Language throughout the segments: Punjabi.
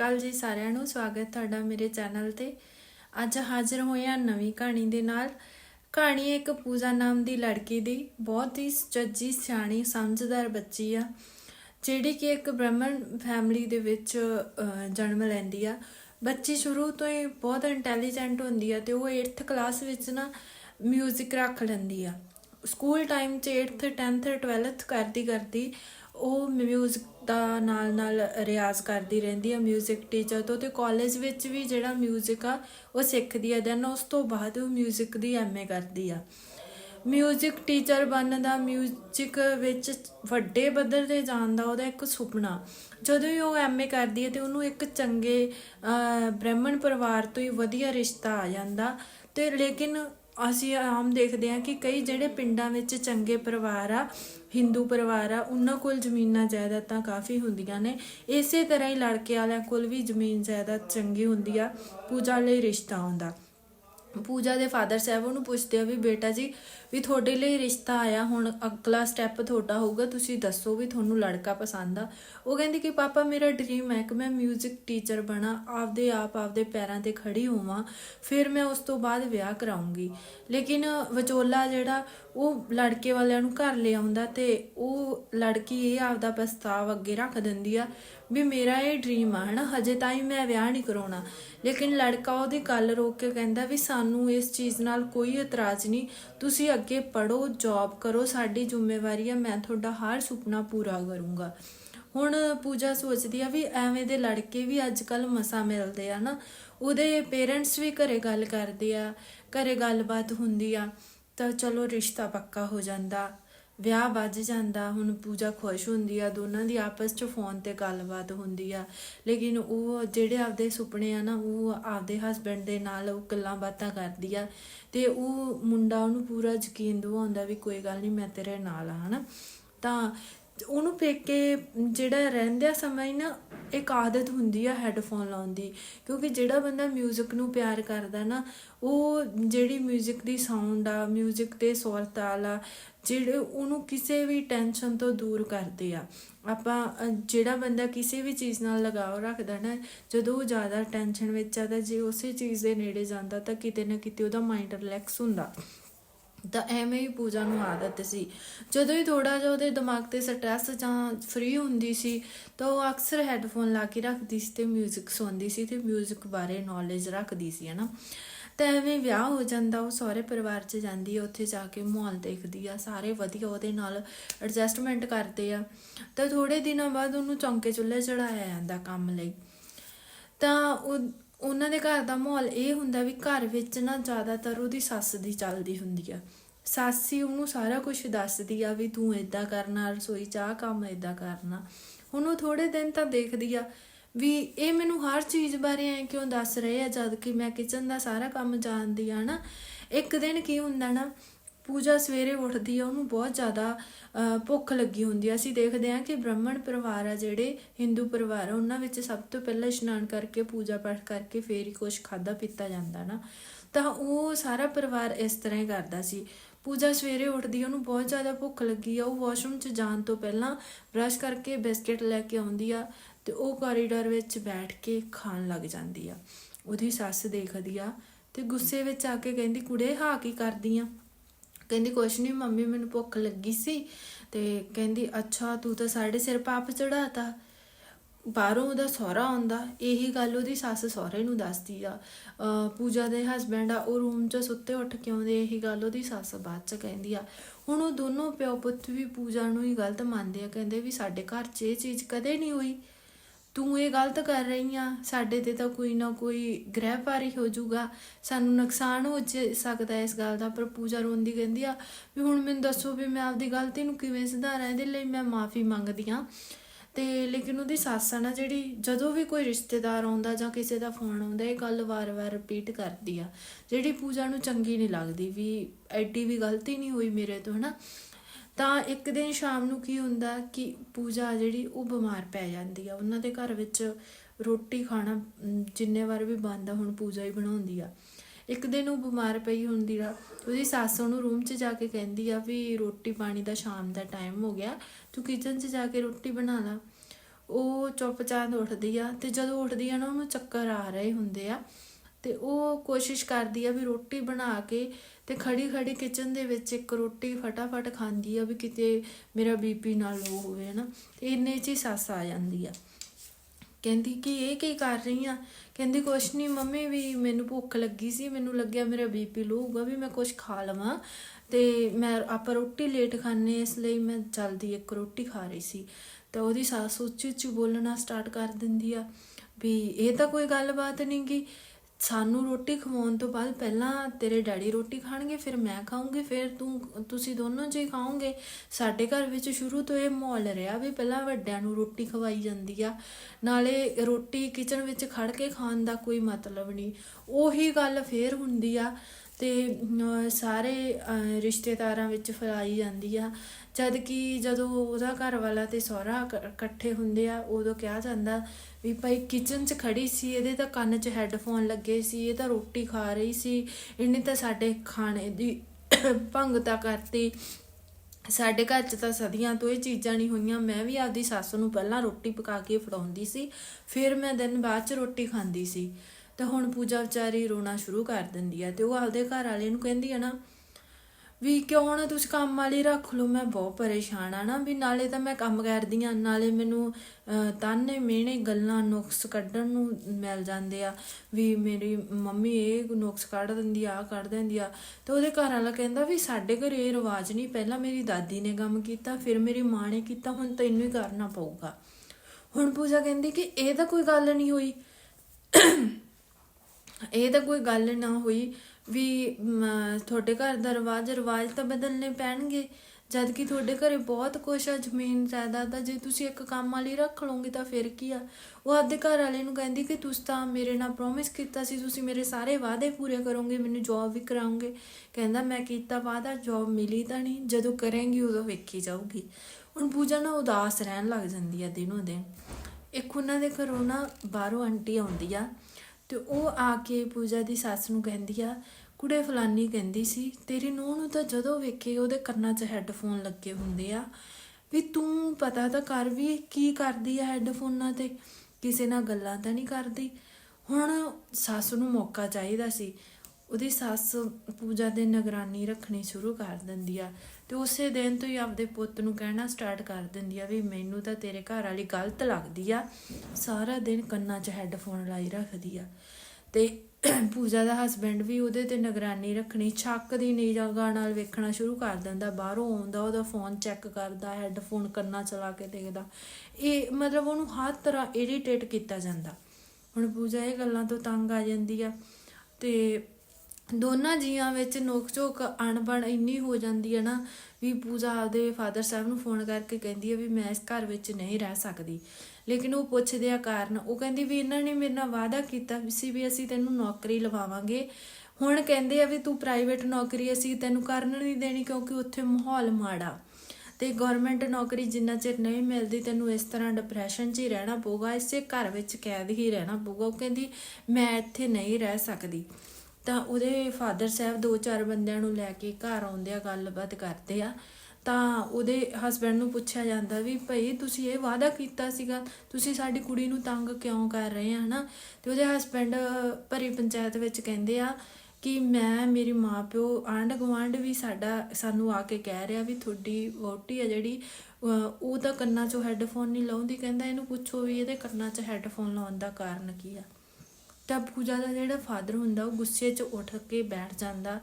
ਕੱਲ ਜੀ ਸਾਰਿਆਂ ਨੂੰ, ਸਵਾਗਤ ਤੁਹਾਡਾ ਮੇਰੇ ਚੈਨਲ ਤੇ। ਅੱਜ ਹਾਜ਼ਰ ਹੋਏ ਹਾਂ ਨਵੀਂ ਕਹਾਣੀ ਦੇ ਨਾਲ। ਕਹਾਣੀ ਇੱਕ ਪੂਜਾ ਨਾਮ ਦੀ ਲੜਕੀ ਦੀ, ਬਹੁਤ ਹੀ ਸੱਚੀ ਸਿਆਣੀ, ਸਮਝਦਾਰ ਬੱਚੀ ਆ, ਜਿਹੜੀ ਕਿ ਇੱਕ ਬ੍ਰਾਹਮਣ ਫੈਮਿਲੀ ਦੇ ਵਿੱਚ ਜਨਮ ਲੈਂਦੀ ਆ। ਬੱਚੀ ਸ਼ੁਰੂ ਤੋਂ ਹੀ ਬਹੁਤ ਇੰਟੈਲੀਜੈਂਟ ਹੁੰਦੀ ਆ ਤੇ ਉਹ 8th ਕਲਾਸ ਵਿੱਚ ਨਾ 뮤직 ਰੱਖ ਲੈਂਦੀ ਆ। ਸਕੂਲ ਟਾਈਮ 'ਚ 8th 10th 12th ਕਰਦੀ ਕਰਦੀ ਉਹ ਮਿਊਜ਼ਿਕ ਦਾ ਨਾਲ ਨਾਲ ਰਿਆਜ਼ ਕਰਦੀ ਰਹਿੰਦੀ ਆ ਮਿਊਜ਼ਿਕ ਟੀਚਰ ਤੋਂ ਤੇ ਕਾਲਜ ਵਿੱਚ ਵੀ ਜਿਹੜਾ ਮਿਊਜ਼ਿਕ ਆ ਉਹ ਸਿੱਖਦੀ ਆ ਦੈਨ ਉਸ ਤੋਂ ਬਾਅਦ ਉਹ ਮਿਊਜ਼ਿਕ ਦੀ ਐਮਏ ਕਰਦੀ ਆ। ਮਿਊਜ਼ਿਕ ਟੀਚਰ ਬਣਨ ਦਾ ਮਿਊਜ਼ਿਕ ਵਿੱਚ ਵੱਡੇ ਪੱਧਰ ਤੇ ਜਾਣ ਦਾ ਉਹਦਾ ਇੱਕ ਸੁਪਨਾ। ਜਦੋਂ ਹੀ ਉਹ ਐਮਏ ਕਰਦੀ ਹੈ ਤੇ ਉਹਨੂੰ ਇੱਕ ਚੰਗੇ ਬ੍ਰਾਹਮਣ ਪਰਿਵਾਰ ਤੋਂ ਹੀ ਵਧੀਆ ਰਿਸ਼ਤਾ ਆ ਜਾਂਦਾ ਤੇ ਲੇਕਿਨ ਅਸੀਂ ਆਮ ਦੇਖਦੇ ਹਾਂ ਕਿ ਕਈ ਜਿਹੜੇ ਪਿੰਡਾਂ ਵਿੱਚ ਚੰਗੇ ਪਰਿਵਾਰ ਆ, ਹਿੰਦੂ ਪਰਿਵਾਰ ਆ, ਉਹਨਾਂ ਕੋਲ ਜ਼ਮੀਨਾਂ ਜਾਇਦਾਦਾਂ ਕਾਫੀ ਹੁੰਦੀਆਂ ਨੇ। ਇਸੇ ਤਰ੍ਹਾਂ ਹੀ ਲੜਕੇ ਵਾਲਿਆਂ ਕੋਲ ਵੀ ਜ਼ਮੀਨ ਜਾਇਦਾਦ ਚੰਗੀ ਹੁੰਦੀ ਆ, ਪੂਜਾ ਲਈ ਰਿਸ਼ਤਾ ਹੁੰਦਾ ਪੂਜਾ ਦੇ ਫਾਦਰ ਸਾਹਿਬ ਉਹਨੂੰ ਪੁੱਛਦੇ ਆ ਵੀ ਬੇਟਾ ਜੀ ਵੀ ਤੁਹਾਡੇ ਲਈ ਰਿਸ਼ਤਾ ਆਇਆ, ਹੁਣ ਅਗਲਾ ਸਟੈਪ ਤੁਹਾਡਾ ਹੋਊਗਾ, ਤੁਸੀਂ ਦੱਸੋ ਵੀ ਤੁਹਾਨੂੰ ਲੜਕਾ ਪਸੰਦ ਆ। ਉਹ ਕਹਿੰਦੀ ਕਿ ਪਾਪਾ, ਮੇਰਾ ਡ੍ਰੀਮ ਹੈ ਕਿ ਮੈਂ 뮤직 ਟੀਚਰ ਬਣਾ, ਆਪਦੇ ਆਪ ਆਪਦੇ ਪੈਰਾਂ ਤੇ ਖੜੀ ਹੋਵਾਂ, ਫਿਰ ਮੈਂ ਉਸ ਤੋਂ ਬਾਅਦ ਵਿਆਹ ਕਰਾਉਂਗੀ। ਲੇਕਿਨ ਵਿਚੋਲਾ ਜਿਹੜਾ, ਉਹ ਲੜਕੇ ਵਾਲਿਆਂ ਨੂੰ ਘਰ ਲੈ ਆਉਂਦਾ ਤੇ ਉਹ ਲੜਕੀ ਇਹ ਆਪਦਾ ਪ੍ਰਸਤਾਵ ਅੱਗੇ ਰੱਖ ਦਿੰਦੀ ਆ ਵੀ ਮੇਰਾ ਇਹ ਡ੍ਰੀਮ ਆ, ਹਨਾ, ਹਜੇ ਤਾਈਂ ਮੈਂ ਵਿਆਹ ਨਹੀਂ ਕਰਾਉਣਾ। ਲੇਕਿਨ ਲੜਕਾ ਉਹਦੀ ਗੱਲ ਰੋਕ ਕੇ ਕਹਿੰਦਾ ਵੀ ਸਾਨੂੰ ਇਸ ਚੀਜ਼ ਨਾਲ ਕੋਈ ਇਤਰਾਜ਼ ਨਹੀਂ, ਤੁਸੀਂ ਅੱਗੇ ਪੜੋ ਜੌਬ ਕਰੋ, ਸਾਡੀ ਜ਼ਿੰਮੇਵਾਰੀ ਆ, ਮੈਂ ਤੁਹਾਡਾ ਹਰ ਸੁਪਨਾ ਪੂਰਾ ਕਰੂੰਗਾ। ਹੁਣ ਪੂਜਾ ਸੋਚਦੀ ਆ ਵੀ ਐਵੇਂ ਦੇ ਲੜਕੇ ਵੀ ਅੱਜ ਕੱਲ ਮਸਾ ਮਿਲਦੇ ਆ ਨਾ, ਉਹਦੇ ਪੇਰੈਂਟਸ ਵੀ ਘਰੇ ਗੱਲ ਕਰਦੇ ਆ, ਘਰੇ ਗੱਲਬਾਤ ਹੁੰਦੀ ਆ, ਤਾਂ ਚਲੋ ਰਿਸ਼ਤਾ ਪੱਕਾ ਹੋ ਜਾਂਦਾ। ਵਿਆਹ ਵੱਜ ਜਾਂਦਾ, ਹੁਣ ਪੂਜਾ ਖੁਸ਼ ਹੁੰਦੀ ਆ, ਦੋਨਾਂ ਦੀ ਆਪਸ 'ਚ ਫੋਨ ਤੇ ਗੱਲਬਾਤ ਹੁੰਦੀ ਆ। ਲੇਕਿਨ ਉਹ ਜਿਹੜੇ ਆਪਦੇ ਸੁਪਨੇ ਆ ਨਾ, ਉਹ ਆਪਦੇ ਹਸਬੰਡ ਦੇ ਨਾਲ ਉਹ ਗੱਲਾਂ ਬਾਤਾਂ ਕਰਦੀ ਆ। ਤੇ ਉਹ ਮੁੰਡਾ ਉਹਨੂੰ ਪੂਰਾ ਯਕੀਨ ਦਿਵਾਉਂਦਾ ਵੀ ਕੋਈ ਗੱਲ ਨਹੀਂ ਮੈਂ ਤੇਰੇ ਨਾਲ ਆ, ਹਨਾ? ਤਾਂ ਉਹਨੂੰ ਪੇਕੇ ਜਿਹੜਾ ਰਹਿੰਦਿਆ ਸਮਾਂ ਹੀ ਨਾ ਇੱਕ ਆਦਤ ਹੁੰਦੀ ਆ ਹੈੱਡਫੋਨ ਲਾਉਣ ਦੀ ਕਿਉਂਕਿ ਜਿਹੜਾ ਬੰਦਾ 뮤직 ਨੂੰ ਪਿਆਰ ਕਰਦਾ ਨਾ ਉਹ ਜਿਹੜੀ 뮤직 ਦੀ ਸਾਊਂਡ ਆ 뮤직 ਦੇ ਸੁਰ ਤਾਲ ਆ ਜਿਹੜੇ ਉਹਨੂੰ ਕਿਸੇ ਵੀ ਟੈਨਸ਼ਨ ਤੋਂ ਦੂਰ ਕਰਦੇ ਆ ਆਪਾਂ ਅ, ਜਿਹੜਾ ਬੰਦਾ ਕਿਸੇ ਵੀ ਚੀਜ਼ ਨਾਲ ਲਗਾਵ ਰੱਖਦਾ ਨਾ ਜਦੋਂ ਉਹ ਜ਼ਿਆਦਾ ਟੈਨਸ਼ਨ ਵਿੱਚ ਆ ਤਾਂ ਜੇ ਉਸੇ ਚੀਜ਼ ਦੇ ਨੇੜੇ ਜਾਂਦਾ ਤਾਂ ਕਿਤੇ ਨਾ ਕਿਤੇ ਉਹਦਾ ਮਾਈਂਡ ਰਿਲੈਕਸ ਹੁੰਦਾ ਤਾਂ ਐਵੇਂ ਹੀ ਪੂਜਾ ਨੂੰ ਆਦਤ ਸੀ ਜਦੋਂ ਹੀ ਥੋੜਾ ਜਿਹਾ ਉਹਦੇ ਦਿਮਾਗ ਤੇ ਸਟ੍ਰੈਸ ਜਾਂ ਫ੍ਰੀ ਹੁੰਦੀ ਸੀ ਤਾਂ ਉਹ ਅਕਸਰ ਹੈੱਡਫੋਨ ਲਾ ਕੇ ਰੱਖਦੀ ਸੀ ਤੇ 뮤직 ਸੁਣਦੀ ਸੀ ਤੇ 뮤직 ਬਾਰੇ ਨੌਲੇਜ ਰੱਖਦੀ ਸੀ ਹਨਾ ਤਾਂ ਐਵੇਂ ਵਿਆਹ ਹੋ ਜਾਂਦਾ ਉਹ ਸਹੁਰੇ ਪਰਿਵਾਰ 'ਚ ਜਾਂਦੀ ਹੈ ਉੱਥੇ ਜਾ ਕੇ ਮਾਹੌਲ ਦੇਖਦੀ ਆ ਸਾਰੇ ਵਧੀਆ ਉਹਦੇ ਨਾਲ ਐਡਜਸਟਮੈਂਟ ਕਰਦੇ ਆ ਤਾਂ ਥੋੜੇ ਦਿਨਾਂ ਬਾਅਦ ਉਹਨੂੰ ਚੌਂਕੇ ਚੁੱਲ੍ਹੇ ਚੜਾਇਆ ਜਾਂਦਾ ਕੰਮ ਲਈ ਤਾਂ ਉਹ ਉਹਨਾਂ ਦੇ ਘਰ ਦਾ ਮਾਹੌਲ ਇਹ ਹੁੰਦਾ ਵੀ ਘਰ ਵਿੱਚ ਨਾ ਜ਼ਿਆਦਾਤਰ ਉਹਦੀ ਸੱਸ ਦੀ ਚੱਲਦੀ ਹੁੰਦੀ ਆ। ਸੱਸ ਹੀ ਉਹਨੂੰ ਸਾਰਾ ਕੁਝ ਦੱਸਦੀ ਆ ਵੀ ਤੂੰ ਇਦਾਂ ਕਰਨਾ, ਰਸੋਈ ਚਾਹ ਕੰਮ ਇਦਾਂ ਕਰਨਾ। ਹੁਣ ਉਹ ਥੋੜੇ ਦਿਨ ਤਾਂ ਦੇਖਦੀ ਆ ਵੀ ਇਹ ਮੈਨੂੰ ਹਰ ਚੀਜ਼ ਬਾਰੇ ਐ ਕਿਉਂ ਦੱਸ ਰਹੇ ਆ ਜਦ ਕਿ ਮੈਂ ਕਿਚਨ ਦਾ ਸਾਰਾ ਕੰਮ ਜਾਣਦੀ ਆ ਨਾ। ਇੱਕ ਦਿਨ ਕੀ ਹੁੰਦਾ ਨਾ ਪੂਜਾ ਸਵੇਰੇ ਉੱਠਦੀ ਆ ਉਹਨੂੰ ਬਹੁਤ ਜ਼ਿਆਦਾ ਭੁੱਖ ਲੱਗੀ ਹੁੰਦੀ ਆ। ਅਸੀਂ ਦੇਖਦੇ ਹਾਂ ਕਿ ਬ੍ਰਾਹਮਣ ਪਰਿਵਾਰ ਆ ਜਿਹੜੇ ਹਿੰਦੂ ਪਰਿਵਾਰ ਆ ਉਹਨਾਂ ਵਿੱਚ ਸਭ ਤੋਂ ਪਹਿਲਾਂ ਇਸ਼ਨਾਨ ਕਰਕੇ ਪੂਜਾ ਪਾਠ ਕਰਕੇ ਫੇਰ ਹੀ ਕੁਝ ਖਾਦਾ ਪੀਤਾ ਜਾਂਦਾ ਨਾ। ਤਾਂ ਉਹ ਸਾਰਾ ਪਰਿਵਾਰ ਇਸ ਤਰ੍ਹਾਂ ਹੀ ਕਰਦਾ ਸੀ। ਪੂਜਾ ਸਵੇਰੇ ਉੱਠਦੀ ਆ, ਉਹਨੂੰ ਬਹੁਤ ਜ਼ਿਆਦਾ ਭੁੱਖ ਲੱਗੀ ਆ। ਉਹ ਵਾਸ਼ਰੂਮ 'ਚ ਜਾਣ ਤੋਂ ਪਹਿਲਾਂ ਬ੍ਰਸ਼ ਕਰਕੇ ਬਿਸਕਟ ਲੈ ਕੇ ਆਉਂਦੀ ਆ ਤੇ ਉਹ ਕੋਰੀਡੋਰ ਵਿੱਚ ਬੈਠ ਕੇ ਖਾਣ ਲੱਗ ਜਾਂਦੀ ਆ। ਉਹਦੀ ਸੱਸ ਦੇਖਦੀ ਆ ਤੇ ਗੁੱਸੇ ਵਿੱਚ ਆ ਕੇ ਕਹਿੰਦੀ ਕੁੜੇ ਹਾ ਕੀ ਕਰਦੀ ਆ? ਕਹਿੰਦੀ, ਕੁਛ ਨਹੀਂ ਮੰਮੀ, ਮੈਨੂੰ ਭੁੱਖ ਲੱਗੀ ਸੀ ਤੇ ਕਹਿੰਦੀ, ਅੱਛਾ, ਤੂੰ ਤਾਂ ਸਾਡੇ ਸਿਰ ਪਾਪ ਚੜਾਤਾ ਬਾਹਰੋਂ ਉਹਦਾ ਸਹੁਰਾ ਆਉਂਦਾ। ਇਹੀ ਗੱਲ ਉਹਦੀ ਸੱਸ ਸਹੁਰੇ ਨੂੰ ਦੱਸਦੀ ਆ। ਪੂਜਾ ਦੇ ਹਸਬੈਂਡ ਆ, ਉਹ ਰੂਮ 'ਚ ਸੁੱਤੇ ਉੱਠ ਕੇ ਆਉਂਦੇ, ਇਹੀ ਗੱਲ ਉਹਦੀ ਸੱਸ ਬਾਅਦ 'ਚ ਕਹਿੰਦੀ ਆ। ਹੁਣ ਉਹ ਦੋਨੋਂ ਪਿਓ ਪੁੱਤ ਵੀ ਪੂਜਾ ਨੂੰ ਹੀ ਗਲਤ ਮੰਨਦੇ ਆ। ਕਹਿੰਦੇ ਵੀ ਸਾਡੇ ਘਰ 'ਚ ਇਹ ਚੀਜ਼ ਕਦੇ ਨਹੀਂ ਹੋਈ। ਤੂੰ ਇਹ ਗਲਤ ਕਰ ਰਹੀ ਆ, ਸਾਡੇ ਤੇ ਤਾਂ ਕੋਈ ਨਾ ਕੋਈ ਗ੍ਰਹਿ ਭਾਰੀ ਹੋ ਜਾਊਗਾ। ਸਾਨੂੰ ਨੁਕਸਾਨ ਹੋ ਜ- ਸਕਦਾ ਇਸ ਗੱਲ ਦਾ, ਪਰ ਪੂਜਾ ਰੋਂਦੀ ਕਹਿੰਦੀ ਆ ਵੀ ਹੁਣ ਮੈਨੂੰ ਦੱਸੋ ਵੀ ਮੈਂ ਆਪਦੀ ਗਲਤੀ ਨੂੰ ਕਿਵੇਂ ਸੁਧਾਰਾਂ, ਇਹਦੇ ਲਈ ਮੈਂ ਮਾਫੀ ਮੰਗਦੀ ਆ। ਤੇ ਲੇਕਿਨ ਉਹਦੀ ਸੱਸ ਆ ਨਾ ਜਿਹੜੀ, ਜਦੋਂ ਵੀ ਕੋਈ ਰਿਸ਼ਤੇਦਾਰ ਆਉਂਦਾ ਜਾਂ ਕਿਸੇ ਦਾ ਫੋਨ ਆਉਂਦਾ, ਇਹ ਗੱਲ ਵਾਰ-ਵਾਰ ਰਿਪੀਟ ਕਰਦੀ ਆ। ਜਿਹੜੀ ਪੂਜਾ ਨੂੰ ਚੰਗੀ ਨਹੀਂ ਲੱਗਦੀ, ਵੀ ਐਡੀ ਵੀ ਗਲਤੀ ਨਹੀਂ ਹੋਈ ਮੇਰੇ ਤੋਂ, ਹਨਾ? ਤਾਂ ਇੱਕ ਦਿਨ ਸ਼ਾਮ ਨੂੰ ਕੀ ਹੁੰਦਾ ਕਿ ਪੂਜਾ ਜਿਹੜੀ ਉਹ ਬਿਮਾਰ ਪੈ ਜਾਂਦੀ ਆ। ਉਹਨਾਂ ਦੇ ਘਰ ਵਿੱਚ ਰੋਟੀ ਖਾਣਾ ਜਿੰਨੇ ਵਾਰ ਵੀ ਬਣਦਾ ਹੁਣ ਪੂਜਾ ਹੀ ਬਣਾਉਂਦੀ ਆ। ਇੱਕ ਦਿਨ ਉਹ ਬਿਮਾਰ ਪਈ ਹੁੰਦੀ ਆ। ਉਹਦੀ ਸੱਸ ਉਹਨੂੰ ਰੂਮ 'ਚ ਜਾ ਕੇ ਕਹਿੰਦੀ ਆ ਵੀ ਰੋਟੀ ਪਾਣੀ ਦਾ ਸ਼ਾਮ ਦਾ ਟਾਈਮ ਹੋ ਗਿਆ, ਤੂੰ ਕਿਚਨ 'ਚ ਜਾ ਕੇ ਰੋਟੀ ਬਣਾ ਲਾ। ਉਹ ਚੁੱਪਚਾਪ ਉੱਠਦੀ ਆ ਤੇ ਜਦੋਂ ਉੱਠਦੀ ਆ ਨਾ ਉਹਨੂੰ ਚੱਕਰ ਆ ਰਹੇ ਹੁੰਦੇ ਆ ਤੇ ਉਹ ਕੋਸ਼ਿਸ਼ ਕਰਦੀ ਆ ਵੀ ਰੋਟੀ ਬਣਾ ਕੇ ਤੇ ਖੜੀ ਖੜੀ ਕਿਚਨ ਦੇ ਵਿੱਚ ਇੱਕ ਰੋਟੀ ਫਟਾਫਟ ਖਾਂਦੀ ਆ ਵੀ ਕਿਤੇ ਮੇਰਾ ਬੀਪੀ ਨਾ ਲੋ ਹੋਵੇ ਨਾ ਤੇ ਇੰਨੇ 'ਚ ਹੀ ਸੱਸ ਆ ਜਾਂਦੀ ਆ। ਕਹਿੰਦੀ ਕਿ ਇਹ ਕੀ ਕਰ ਰਹੀ ਆ? ਕਹਿੰਦੀ ਕੁਛ ਨਹੀਂ ਮੰਮੀ ਵੀ ਮੈਨੂੰ ਭੁੱਖ ਲੱਗੀ ਸੀ, ਮੈਨੂੰ ਲੱਗਿਆ ਮੇਰਾ ਬੀਪੀ ਲੋ ਹੋਊਗਾ ਵੀ ਮੈਂ ਕੁਛ ਖਾ ਲਵਾਂ। ਤੇ ਮੈਂ ਆਪਾਂ ਰੋਟੀ ਲੇਟ ਖਾਣੇ ਇਸ ਲਈ ਮੈਂ ਜਲਦੀ ਇੱਕ ਰੋਟੀ ਖਾ ਰਹੀ ਸੀ। ਤਾਂ ਉਹਦੀ ਸੱਸ ਉੱਚੀ ਉੱਚੀ ਬੋਲਣਾ ਸਟਾਰਟ ਕਰ ਦਿੰਦੀ ਆ ਵੀ ਇਹ ਤਾਂ ਕੋਈ ਗੱਲਬਾਤ ਨਹੀਂ ਗੀ। ਸਾਨੂੰ ਰੋਟੀ ਖਵਾਉਣ ਤੋਂ ਬਾਅਦ ਪਹਿਲਾਂ ਤੇਰੇ ਡੈਡੀ ਰੋਟੀ ਖਾਣਗੇ, ਫਿਰ ਮੈਂ ਖਾਊਂਗੀ, ਫਿਰ ਤੂੰ, ਤੁਸੀਂ ਦੋਨੋਂ ਜੀ ਖਾਓਗੇ। ਸਾਡੇ ਘਰ ਵਿੱਚ ਸ਼ੁਰੂ ਤੋਂ ਇਹ ਮਾਹੌਲ ਰਿਹਾ ਵੀ ਪਹਿਲਾਂ ਵੱਡਿਆਂ ਨੂੰ ਰੋਟੀ ਖਵਾਈ ਜਾਂਦੀ ਆ। ਨਾਲੇ ਰੋਟੀ ਕਿਚਨ ਵਿੱਚ ਖੜ ਕੇ ਖਾਣ ਦਾ ਕੋਈ ਮਤਲਬ ਨਹੀਂ। ਉਹੀ ਗੱਲ ਫੇਰ ਹੁੰਦੀ ਆ ਤੇ ਸਾਰੇ ਰਿਸ਼ਤੇਦਾਰਾਂ ਵਿੱਚ ਫੈਲਾਈ ਜਾਂਦੀ ਆ। ਜਦ ਕਿ ਜਦੋਂ ਉਹਦਾ ਘਰ ਵਾਲਾ ਤੇ ਸਹੁਰਾ ਕ- ਇਕੱਠੇ ਹੁੰਦੇ ਆ, ਉਦੋਂ ਕਿਹਾ ਜਾਂਦਾ ਵੀ ਭਾਈ ਕਿਚਨ 'ਚ ਖੜੀ ਸੀ, ਇਹਦੇ ਤਾਂ ਕੰਨ 'ਚ ਹੈੱਡਫੋਨ ਲੱਗੇ ਸੀ, ਇਹ ਤਾਂ ਰੋਟੀ ਖਾ ਰਹੀ ਸੀ, ਇਹਨੇ ਤਾਂ ਸਾਡੇ ਖਾਣੇ ਦੀ ਭੰਗਤਾ ਕਰਤੀ। ਸਾਡੇ ਘਰ 'ਚ ਤਾਂ ਸਦੀਆਂ ਤੋਂ ਇਹ ਚੀਜ਼ਾਂ ਨਹੀਂ ਹੋਈਆਂ, ਮੈਂ ਵੀ ਆਪਦੀ ਸੱਸ ਨੂੰ ਪਹਿਲਾਂ ਰੋਟੀ ਪਕਾ ਕੇ ਫੜਾਉਂਦੀ ਸੀ, ਫਿਰ ਮੈਂ ਦਿਨ ਬਾਅਦ 'ਚ ਰੋਟੀ ਖਾਂਦੀ ਸੀ। ਤੇ ਹੁਣ ਪੂਜਾ ਵਿਚਾਰੀ ਰੋਣਾ ਸ਼ੁਰੂ ਕਰ ਦਿੰਦੀ ਆ ਤੇ ਉਹ ਆਪਦੇ ਘਰ ਵਾਲੇ ਨੂੰ ਕਹਿੰਦੀ ਆ ਨਾ ਵੀ ਕਿਉਂ ਨਾ ਤੁਸੀਂ ਕੰਮ ਵਾਲੀ ਰੱਖ ਲਓ, ਮੈਂ ਬਹੁਤ ਪਰੇਸ਼ਾਨ ਆ ਨਾ ਵੀ ਨਾਲੇ ਤਾਂ ਮੈਂ ਕੰਮ ਕਰਦੀ ਆ, ਨਾਲੇ ਮੈਨੂੰ ਤਾਨੇ ਮਿਹਣੇ ਗੱਲਾਂ ਨੁਕਸ ਕੱਢਣ ਨੂੰ ਮਿਲ ਜਾਂਦੇ ਆ, ਵੀ ਮੇਰੀ ਮੰਮੀ ਇਹ ਨੁਕਸ ਕੱਢ ਦਿੰਦੀ ਆ, ਆਹ ਕੱਢ ਦਿੰਦੀ ਆ, ਤੇ ਉਹਦੇ ਘਰ ਵਾਲਾ ਕਹਿੰਦਾ ਵੀ ਸਾਡੇ ਘਰ ਇਹ ਰਿਵਾਜ ਨਹੀਂ, ਪਹਿਲਾਂ ਮੇਰੀ ਦਾਦੀ ਨੇ ਕੰਮ ਕੀਤਾ, ਫਿਰ ਮੇਰੀ ਮਾਂ ਨੇ ਕੀਤਾ, ਹੁਣ ਤੈਨੂੰ ਹੀ ਕਰਨਾ ਪਊਗਾ। ਹੁਣ ਪੂਜਾ ਕਹਿੰਦੀ ਕਿ ਇਹ ਤਾਂ ਕੋਈ ਗੱਲ ਨਹੀਂ ਹੋਈ, ਇਹ ਤਾਂ ਕੋਈ ਗੱਲ ਨਾ ਹੋਈ ਵੀ ਤੁਹਾਡੇ ਘਰ ਦਾ ਰਿਵਾਜ ਰਿਵਾਜ ਤਾਂ ਬਦਲਨੇ ਪੈਣਗੇ। ਜਦ ਕਿ ਤੁਹਾਡੇ ਘਰੇ ਬਹੁਤ ਕੁਛ ਆ, ਜ਼ਮੀਨ, ਜਾਇਦਾਦ ਦਾ ਜੇ ਤੁਸੀਂ ਇੱਕ ਕੰਮ ਵਾਲੀ ਰੱਖ ਲਓਗੇ ਤਾਂ ਫਿਰ ਕੀ ਆ? ਉਹ ਆਪਦੇ ਘਰ ਵਾਲੇ ਨੂੰ ਕਹਿੰਦੀ ਕਿ ਤੁਸੀਂ ਤਾਂ ਮੇਰੇ ਨਾਲ ਪ੍ਰੋਮਿਸ ਕੀਤਾ ਸੀ, ਤੁਸੀਂ ਮੇਰੇ ਸਾਰੇ ਵਾਅਦੇ ਪੂਰੇ ਕਰੋਗੇ, ਮੈਨੂੰ ਜੌਬ ਵੀ ਕਰਾਉਂਗੇ ਕਹਿੰਦਾ, ਮੈਂ ਕੀਤਾ ਵਾਅਦਾ ਜੌਬ ਮਿਲੀ ਤਾਂ ਨਹੀਂ। ਜਦੋਂ ਕਰੇਂਗੀ, ਉਦੋਂ ਵੇਖੀ ਜਾਊਗੀ। ਹੁਣ ਪੂਜਾ ਨਾ ਉਦਾਸ ਰਹਿਣ ਲੱਗ ਜਾਂਦੀ ਆ ਦਿਨੋਂ ਦਿਨ। ਇੱਕ ਉਹਨਾਂ ਦੇ ਘਰੋਂ ਨਾ ਬਾਹਰੋਂ ਆਂਟੀ ਆਉਂਦੀ ਆ। ਤੇ ਉਹ ਆ ਕੇ ਪੂਜਾ ਦੀ ਸੱਸ ਨੂੰ ਕਹਿੰਦੀ ਆ, ਕੁੜੇ ਫਲਾਨੀ ਕਹਿੰਦੀ ਸੀ, ਤੇਰੀ ਨੂੰਹ ਨੂੰ ਤਾਂ ਜਦੋਂ ਵੇਖੇ ਉਹਦੇ ਕੰਨਾਂ 'ਚ ਹੈੱਡਫੋਨ ਲੱਗੇ ਹੁੰਦੇ ਆ। ਵੀ ਤੂੰ ਪਤਾ ਤਾਂ ਕਰ ਵੀ ਕੀ ਕਰਦੀ ਆ ਹੈੱਡਫੋਨਾਂ ਤੇ, ਕਿਸੇ ਨਾਲ ਗੱਲਾਂ ਤਾਂ ਨਹੀਂ ਕਰਦੀ। ਹੁਣ ਸੱਸ ਨੂੰ ਮੌਕਾ ਚਾਹੀਦਾ ਸੀ। ਉਹਦੀ ਸੱਸ ਪੂਜਾ ਦੇ ਨਿਗਰਾਨੀ ਰੱਖਣੀ ਸ਼ੁਰੂ ਕਰ ਦਿੰਦੀ ਆ। ਤੇ ਉਸੇ ਦਿਨ ਤੋਂ ਹੀ ਆਪਦੇ ਪੁੱਤ ਨੂੰ ਕਹਿਣਾ ਸਟਾਰਟ ਕਰ ਦਿੰਦੀ ਆ ਵੀ ਮੈਨੂੰ ਤਾਂ ਤੇਰੇ ਘਰ ਵਾਲੀ ਗਲਤ ਲੱਗਦੀ ਆ। ਸਾਰਾ ਦਿਨ ਕੰਨਾਂ 'ਚ ਹੈੱਡਫੋਨ ਲਾਈ ਰੱਖਦੀ ਆ। ਤੇ ਪੂਜਾ ਦਾ ਹਸਬੈਂਡ ਵੀ ਉਹਦੇ ਤੇ ਨਿਗਰਾਨੀ ਰੱਖਣੀ, ਛੱਕ ਦੀ ਨਿਗਾਹ ਨਾਲ ਵੇਖਣਾ ਸ਼ੁਰੂ ਕਰ ਦਿੰਦਾ, ਬਾਹਰੋਂ ਆਉਂਦਾ, ਉਹਦਾ ਫੋਨ ਚੈੱਕ ਕਰਦਾ ਹੈੱਡਫੋਨ ਕੰਨਾਂ ਚਲਾ ਕੇ ਦੇਖਦਾ। ਇਹ ਮਤਲਬ ਉਹਨੂੰ ਹਰ ਤਰ੍ਹਾਂ ਇਰੀਟੇਟ ਕੀਤਾ ਜਾਂਦਾ। ਹੁਣ ਪੂਜਾ ਇਹ ਗੱਲਾਂ ਤੋਂ ਤੰਗ ਆ ਜਾਂਦੀ ਆ ਤੇ ਦੋਨਾਂ ਜੀਆਂ ਵਿੱਚ ਨੋਕ-ਝੋਕ ਅਣਬਣ ਇੰਨੀ ਹੋ ਜਾਂਦੀ ਹੈ ਨਾ ਵੀ ਪੂਜਾ ਆਪਦੇ ਫਾਦਰ ਸਾਹਿਬ ਨੂੰ ਫੋਨ ਕਰਕੇ ਕਹਿੰਦੀ ਹੈ ਵੀ ਮੈਂ ਇਸ ਘਰ ਵਿੱਚ ਨਹੀਂ ਰਹਿ ਸਕਦੀ। ਲੇਕਿਨ ਉਹ ਪੁੱਛਦੇ ਆ ਕਾਰਨ। ਉਹ ਕਹਿੰਦੀ ਵੀ ਇਹਨਾਂ ਨੇ ਮੇਰੇ ਨਾਲ ਵਾਅਦਾ ਕੀਤਾ ਸੀ ਵੀ ਅਸੀਂ ਤੈਨੂੰ ਨੌਕਰੀ ਲਵਾਵਾਂਗੇ। ਹੁਣ ਕਹਿੰਦੇ ਆ ਵੀ ਤੂੰ ਪ੍ਰਾਈਵੇਟ ਨੌਕਰੀ ਅਸੀਂ ਤੈਨੂੰ ਕਰਨ ਨਹੀਂ ਦੇਣੀ ਕਿਉਂਕਿ ਉੱਥੇ ਮਾਹੌਲ ਮਾੜਾ। ਤੇ ਗਵਰਨਮੈਂਟ ਨੌਕਰੀ ਜਿੰਨਾ ਚਿਰ ਨਹੀਂ ਮਿਲਦੀ, ਤੈਨੂੰ ਇਸ ਤਰ੍ਹਾਂ ਡਿਪਰੈਸ਼ਨ 'ਚ ਹੀ ਰਹਿਣਾ ਪਊਗਾ, ਇਸੇ ਘਰ ਵਿੱਚ ਕੈਦ ਹੀ ਰਹਿਣਾ ਪਊਗਾ। ਉਹ ਕਹਿੰਦੀ, ਮੈਂ ਇੱਥੇ ਨਹੀਂ ਰਹਿ ਸਕਦੀ। ਤਾਂ ਉਹਦੇ ਫਾਦਰ ਸਾਹਿਬ ਦੋ ਚਾਰ ਬੰਦਿਆਂ ਨੂੰ ਲੈ ਕੇ ਘਰ ਆਉਂਦੇ ਆ, ਗੱਲਬਾਤ ਕਰਦੇ ਆ। ਤਾਂ ਉਹਦੇ ਹਸਬੰਡ ਨੂੰ ਪੁੱਛਿਆ ਜਾਂਦਾ ਵੀ ਭਈ ਤੁਸੀਂ ਇਹ ਵਾਅਦਾ ਕੀਤਾ ਸੀਗਾ, ਤੁਸੀਂ ਸਾਡੀ ਕੁੜੀ ਨੂੰ ਤੰਗ ਕਿਉਂ ਕਰ ਰਹੇ ਆ, ਹਨਾ? ਤੇ ਉਹਦੇ ਹਸਬੰਡ ਭਰੀ ਪੰਚਾਇਤ ਵਿੱਚ ਕਹਿੰਦੇ ਆ ਕਿ ਮੈਂ, ਮੇਰੀ ਮਾਂ ਪਿਓ ਆਂਢ ਗੁਆਂਢ ਵੀ ਸਾਡਾ, ਸਾਨੂੰ ਆ ਕੇ ਕਹਿ ਰਿਹਾ ਵੀ ਤੁਹਾਡੀ ਵਹੁਟੀ ਆ ਜਿਹੜੀ ਉਹ ਤਾਂ ਕੰਨਾਂ 'ਚੋਂ ਹੈੱਡਫੋਨ ਨਹੀਂ ਲਾਉਂਦੀ, ਕਹਿੰਦਾ ਇਹਨੂੰ ਪੁੱਛੋ ਵੀ ਇਹਦੇ ਕੰਨਾਂ 'ਚ ਹੈੱਡਫੋਨ ਲਾਉਣ ਦਾ ਕਾਰਨ ਕੀ ਆ। ਤਾਂ ਪੂਜਾ ਦਾ ਜਿਹੜਾ ਫਾਦਰ ਹੁੰਦਾ, ਉਹ ਗੁੱਸੇ 'ਚ ਉੱਠ ਕੇ ਬੈਠ ਜਾਂਦਾ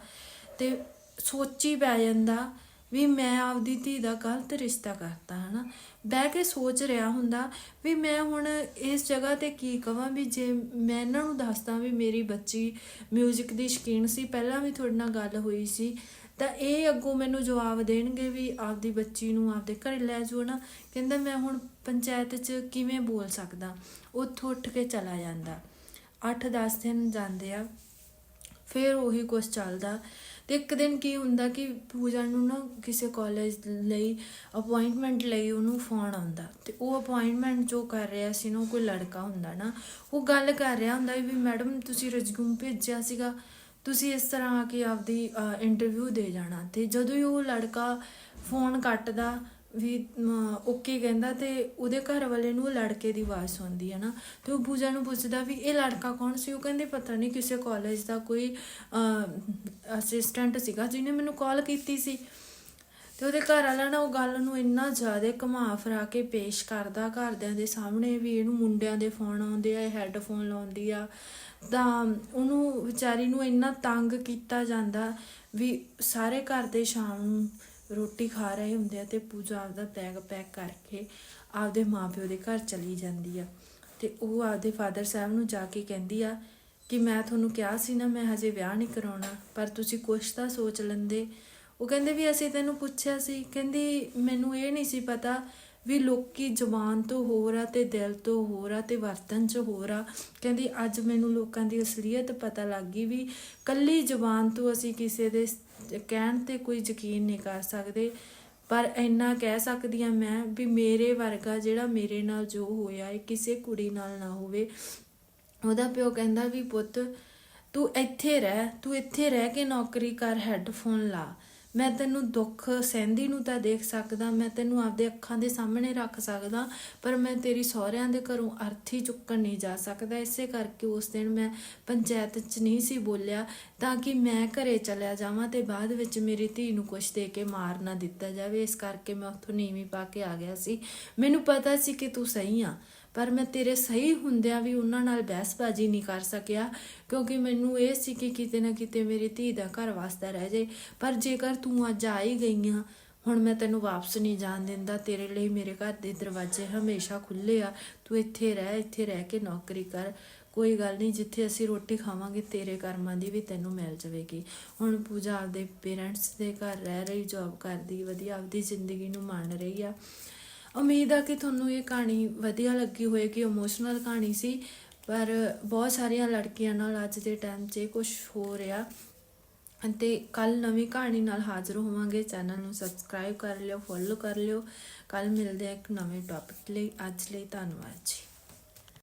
ਤੇ ਸੋਚੀ ਪੈ ਜਾਂਦਾ ਵੀ ਮੈਂ ਆਪਦੀ ਧੀ ਦਾ ਗਲਤ ਰਿਸ਼ਤਾ ਕਰਤਾ, ਹਨਾ। ਬਹਿ ਕੇ ਸੋਚ ਰਿਹਾ ਹੁੰਦਾ ਵੀ ਮੈਂ ਹੁਣ ਇਸ ਜਗ੍ਹਾ ਤੇ ਕੀ ਕਵਾਂ ਵੀ ਜੇ ਮੈਂ ਇਹਨਾਂ ਨੂੰ ਦੱਸਦਾ ਵੀ ਮੇਰੀ ਬੱਚੀ 뮤직 ਦੀ ਸ਼ੌਕੀਨ ਸੀ, ਪਹਿਲਾਂ ਵੀ ਤੁਹਾਡੇ ਨਾਲ ਗੱਲ ਹੋਈ ਸੀ, ਤਾਂ ਇਹ ਅੱਗੋਂ ਮੈਨੂੰ ਜਵਾਬ ਦੇਣਗੇ ਵੀ ਆਪਦੀ ਬੱਚੀ ਨੂੰ ਆਪਦੇ ਘਰੇ ਲੈ ਜਾਓ ਨਾ ਕਹਿੰਦਾ ਮੈਂ ਹੁਣ ਪੰਚਾਇਤ 'ਚ ਕਿਵੇਂ ਬੋਲ ਸਕਦਾ? ਉੱਥੋਂ ਉੱਠ ਕੇ ਚਲਾ ਜਾਂਦਾ। 8-10 ਦਿਨ ਜਾਂਦੇ ਆ, ਫਿਰ ਉਹੀ ਕੁਛ ਚੱਲਦਾ। ਤੇ ਇੱਕ ਦਿਨ ਕੀ ਹੁੰਦਾ ਕਿ ਪੂਜਾ ਨੂੰ ਨਾ ਕਿਸੇ ਕਾਲਜ ਲਈ ਅਪਾਇੰਟਮੈਂਟ ਲਈ ਉਹਨੂੰ ਫੋਨ ਆਉਂਦਾ। ਤੇ ਉਹ ਅਪਾਇੰਟਮੈਂਟ ਜੋ ਕਰ ਰਿਹਾ ਸੀ ਨਾ, ਉਹ ਕੋਈ ਲੜਕਾ ਹੁੰਦਾ ਨਾ, ਉਹ ਗੱਲ ਕਰ ਰਿਹਾ ਹੁੰਦਾ ਵੀ ਮੈਡਮ ਤੁਸੀਂ ਰਜਗੂਮ ਭੇਜਿਆ ਸੀਗਾ, ਤੁਸੀਂ ਇਸ ਤਰ੍ਹਾਂ ਆ ਕੇ ਆਪਦੀ ਇੰਟਰਵਿਊ ਦੇ ਜਾਣਾ। ਤੇ ਜਦੋਂ ਹੀ ਉਹ ਲੜਕਾ ਫੋਨ ਕੱਟਦਾ ਵੀ ਓਕੇ ਕਹਿੰਦਾ ਤੇ ਉਹਦੇ ਘਰ ਵਾਲੇ ਨੂੰ ਉਹ ਲੜਕੇ ਦੀ ਆਵਾਜ਼ ਸੁਣਦੀ ਹੈ ਨਾ। ਤੇ ਉਹ ਪੂਜਾ ਨੂੰ ਪੁੱਛਦਾ ਵੀ ਇਹ ਲੜਕਾ ਕੌਣ ਸੀ? ਉਹ ਕਹਿੰਦੇ ਪਤਾ ਨਹੀਂ ਕਿਸੇ ਕਾਲਜ ਦਾ ਕੋਈ ਅਸਿਸਟੈਂਟ ਸੀਗਾ ਜਿਹਨੇ ਮੈਨੂੰ ਕਾਲ ਕੀਤੀ ਸੀ। ਤੇ ਉਹਦੇ ਘਰ ਵਾਲਾ ਨਾ ਉਹ ਗੱਲ ਨੂੰ ਇੰਨਾ ਜ਼ਿਆਦਾ ਘੁਮਾ ਫਰਾ ਕੇ ਪੇਸ਼ ਕਰਦਾ ਘਰਦਿਆਂ ਦੇ ਸਾਹਮਣੇ ਵੀ ਇਹਨੂੰ ਮੁੰਡਿਆਂ ਦੇ ਫੋਨ ਆਉਂਦੇ ਆ ਹੈੱਡਫੋਨ ਲਾਉਂਦੀ ਆ। ਤਾਂ ਉਹਨੂੰ ਵਿਚਾਰੀ ਨੂੰ ਇੰਨਾ ਤੰਗ ਕੀਤਾ ਜਾਂਦਾ ਵੀ ਸਾਰੇ ਘਰ ਦੇ ਸ਼ਾਮ ਨੂੰ ਰੋਟੀ ਖਾ ਰਹੇ ਹੁੰਦੇ ਆ ਤੇ ਪੂਜਾ ਆਪਦਾ ਬੈਗ ਪੈਕ ਕਰਕੇ ਆਪਦੇ ਮਾਪਿਓ ਦੇ ਘਰ ਚਲੀ ਜਾਂਦੀ ਆ। ਤੇ ਉਹ ਆਪਦੇ ਫਾਦਰ ਸਾਹਿਬ ਨੂੰ ਜਾ ਕੇ ਕਹਿੰਦੀ ਆ ਕਿ ਮੈਂ ਤੁਹਾਨੂੰ ਕਿਹਾ ਸੀ ਨਾ, ਮੈਂ ਹਜੇ ਵਿਆਹ ਨਹੀਂ ਕਰਾਉਣਾ, ਪਰ ਤੁਸੀਂ ਕੁਛ ਤਾਂ ਸੋਚ ਲੈਂਦੇ। ਉਹ ਕਹਿੰਦੇ ਵੀ ਅਸੀਂ ਤੈਨੂੰ ਪੁੱਛਿਆ ਸੀ। ਕਹਿੰਦੀ, ਮੈਨੂੰ ਇਹ ਨਹੀਂ ਸੀ ਪਤਾ ਵੀ ਲੋਕੀ ਜ਼ੁਬਾਨ ਤੋਂ ਹੋਰ ਆ ਤੇ ਦਿਲ ਤੋਂ ਹੋਰ ਆ ਤੇ ਵਰਤਨ ਚ ਹੋਰ ਆ। ਕਹਿੰਦੀ ਅੱਜ ਮੈਨੂੰ ਲੋਕਾਂ ਦੀ ਅਸਲੀਅਤ ਪਤਾ ਲੱਗ ਗਈ ਵੀ ਕੱਲੀ ਜ਼ੁਬਾਨ ਤੋਂ ਅਸੀਂ ਕਿਸੇ ਦੇ ਕਹਿਣ ਤੇ ਕੋਈ ਯਕੀਨ ਨਹੀਂ ਕਰ ਸਕਦੇ। ਪਰ ਇੰਨਾ ਕਹਿ ਸਕਦੀ ਆ ਮੈਂ ਵੀ ਮੇਰੇ ਵਰਗਾ ਜਿਹੜਾ ਮੇਰੇ ਨਾਲ ਜੋ ਹੋਇਆ ਹੈ ਕਿਸੇ ਕੁੜੀ ਨਾਲ ਨਾ ਹੋਵੇ। ਉਹਦਾ ਪਿਓ ਕਹਿੰਦਾ ਵੀ ਪੁੱਤ ਤੂੰ ਇੱਥੇ ਰਹਿ, ਤੂੰ ਇੱਥੇ ਰਹਿ ਕੇ ਨੌਕਰੀ ਕਰ ਹੈੱਡਫੋਨ ਲਾ। ਮੈਂ ਤੈਨੂੰ ਦੁੱਖ ਸਹਿੰਦੀ ਨੂੰ ਤਾਂ ਦੇਖ ਸਕਦਾ, ਮੈਂ ਤੈਨੂੰ ਆਪਦੇ ਅੱਖਾਂ ਦੇ ਸਾਹਮਣੇ ਰੱਖ ਸਕਦਾ, ਪਰ ਮੈਂ ਤੇਰੀ ਸਹੁਰਿਆਂ ਦੇ ਘਰੋਂ ਅਰਥੀ ਚੁੱਕਣ ਨਹੀਂ ਜਾ ਸਕਦਾ। ਇਸੇ ਕਰਕੇ ਉਸ ਦਿਨ ਮੈਂ ਪੰਚਾਇਤ 'ਚ ਨਹੀਂ ਸੀ ਬੋਲਿਆ, ਤਾਂ ਕਿ ਮੈਂ ਘਰੇ ਚਲਿਆ ਜਾਵਾਂ ਤੇ ਬਾਅਦ ਵਿੱਚ ਮੇਰੀ ਧੀ ਨੂੰ ਕੁਛ ਦੇ ਕੇ ਮਾਰ ਨਾ ਦਿੱਤਾ ਜਾਵੇ। ਇਸ ਕਰਕੇ ਮੈਂ ਉੱਥੋਂ ਨੀਵੀਂ ਪਾ ਕੇ ਆ ਗਿਆ ਸੀ। ਮੈਨੂੰ ਪਤਾ ਸੀ ਕਿ ਤੂੰ ਸਹੀ ਆ। ਪਰ ਮੈਂ ਤੇਰੇ ਸਹੀ ਹੁੰਦਿਆਂ ਵੀ ਉਹਨਾਂ ਨਾਲ ਬਹਿਸਬਾਜ਼ੀ ਨਹੀਂ ਕਰ ਸਕਿਆ, ਕਿਉਂਕਿ ਮੈਨੂੰ ਇਹ ਸੀ ਕਿ ਕਿਤੇ ਨਾ ਕਿਤੇ ਮੇਰੀ ਧੀ ਦਾ ਘਰ ਵਾਸਤਾ ਰਹਿ ਜਾਏ ਪਰ ਜੇਕਰ ਤੂੰ ਅੱਜ ਆ ਹੀ ਗਈ ਆਂ ਹੁਣ ਮੈਂ ਤੈਨੂੰ ਵਾਪਸ ਨਹੀਂ ਜਾਣ ਦਿੰਦਾ। ਤੇਰੇ ਲਈ ਮੇਰੇ ਘਰ ਦੇ ਦਰਵਾਜ਼ੇ ਹਮੇਸ਼ਾ ਖੁੱਲੇ ਆ। ਤੂੰ ਇੱਥੇ ਰਹਿ ਇੱਥੇ ਰਹਿ ਕੇ ਨੌਕਰੀ ਕਰ। ਕੋਈ ਗੱਲ ਨਹੀਂ, ਜਿੱਥੇ ਅਸੀਂ ਰੋਟੀ ਖਾਵਾਂਗੇ, ਤੇਰੇ ਕਰਮਾਂ ਦੀ ਵੀ ਤੈਨੂੰ ਮਿਲ ਜਾਵੇਗੀ। ਹੁਣ ਪੂਜਾ ਆਪਦੇ ਪੇਰੈਂਟਸ ਦੇ ਘਰ ਰਹਿ ਰਹੀ ਜੌਬ ਕਰਦੀ, ਵਧੀਆ ਆਪਦੀ ਜ਼ਿੰਦਗੀ ਨੂੰ ਮਾਣ ਰਹੀ ਆ। ਉਮੀਦ ਆ ਕਿ ਤੁਹਾਨੂੰ ਇਹ ਕਹਾਣੀ ਵਧੀਆ ਲੱਗੀ ਹੋਵੇਗੀ ਇਮੋਸ਼ਨਲ ਕਹਾਣੀ ਸੀ, ਪਰ ਬਹੁਤ ਸਾਰੀਆਂ ਲੜਕੀਆਂ ਨਾਲ ਅੱਜ ਦੇ ਟਾਈਮ 'ਚ ਇਹ ਕੁਝ ਹੋ ਰਿਹਾ। ਅਤੇ ਕੱਲ ਨਵੀਂ ਕਹਾਣੀ ਨਾਲ ਹਾਜ਼ਰ ਹੋਵਾਂਗੇ। ਚੈਨਲ ਨੂੰ ਸਬਸਕ੍ਰਾਈਬ ਕਰ ਲਿਓ ਫੋਲੋ ਕਰ ਲਿਓ। ਕੱਲ ਮਿਲਦੇ ਆ ਇੱਕ ਨਵੇਂ ਟੌਪਿਕ ਲਈ। ਅੱਜ ਲਈ ਧੰਨਵਾਦ ਜੀ।